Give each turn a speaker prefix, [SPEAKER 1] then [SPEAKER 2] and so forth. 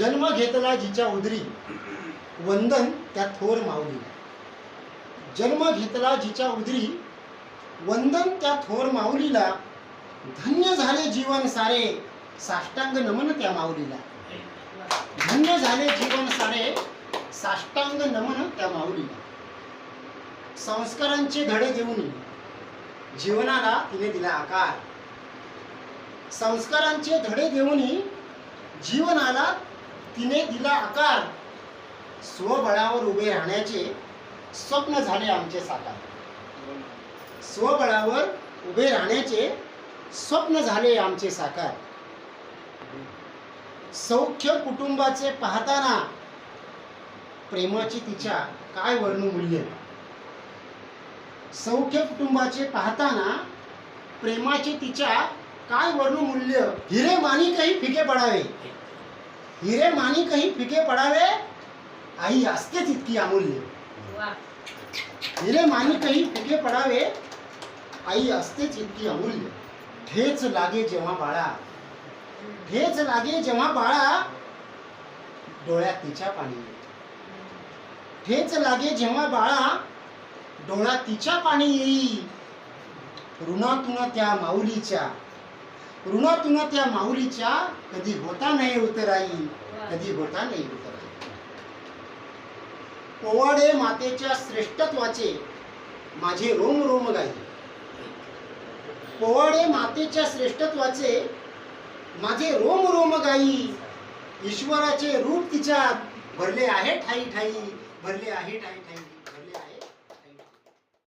[SPEAKER 1] जन्म घेतला जिच्या उदरी. वंदन त्या थोर माऊलीला जन्म घेतला जिच्या उदरी. वंदन त्या थोर माऊलीला. धन्य झाले जीवन सारे. साष्टांग नमन त्या माऊलीला. धन्य झाले जीवन सारे. साष्टांग नमन त्या माऊलीला. संस्कारांचे धडे देऊन जीवनाला तिने दिला आकार. संस्कारांचे धडे देऊनही जीवनाला तिने दिला आकार. स्वबळावर उभे राहण्याचे स्वप्न झाले आमचे साकार. स्वबळावर उभे राहण्याचे स्वप्न झाले आमचे साकार. सौख्य कुटुंबाचे पाहताना प्रेमाची तिच्या काय वर्णमूल्य सौख्य कुटुंबाचे पाहताना प्रेमाचे तिच्या काय वर्णमूल्य हिरे माणिकही फिके पडावे. हिरे माणिकही फिके पडावे? आई असतेच इतकी अमूल्य। हिरे माणिकही फिके पडावे? आई असतेच इतकी अमूल्य। ठेच लागे जेव्हा बाळा। ठेच लागे जेव्हा बाळा डोळ्यात तिच्या पाणी येते. ठेच लागे जेव्हा बाळा डोळ्यात तिच्या पाणी येई ऋणातून त्या माऊलीच्या ऋणातून त्या माऊलीच्या कधी होता नाही उतराई कधी होता नाही उतराई. पोवाडे मातेच्या श्रेष्ठत्वाचे माझे रोम रोम गाई. पोवाडे मातेच्या श्रेष्ठत्वाचे माझे रोम रोम गाई. ईश्वराचे रूप तिच्यात भरले आहे ठाई ठाई भरले आहे ठाई ठाई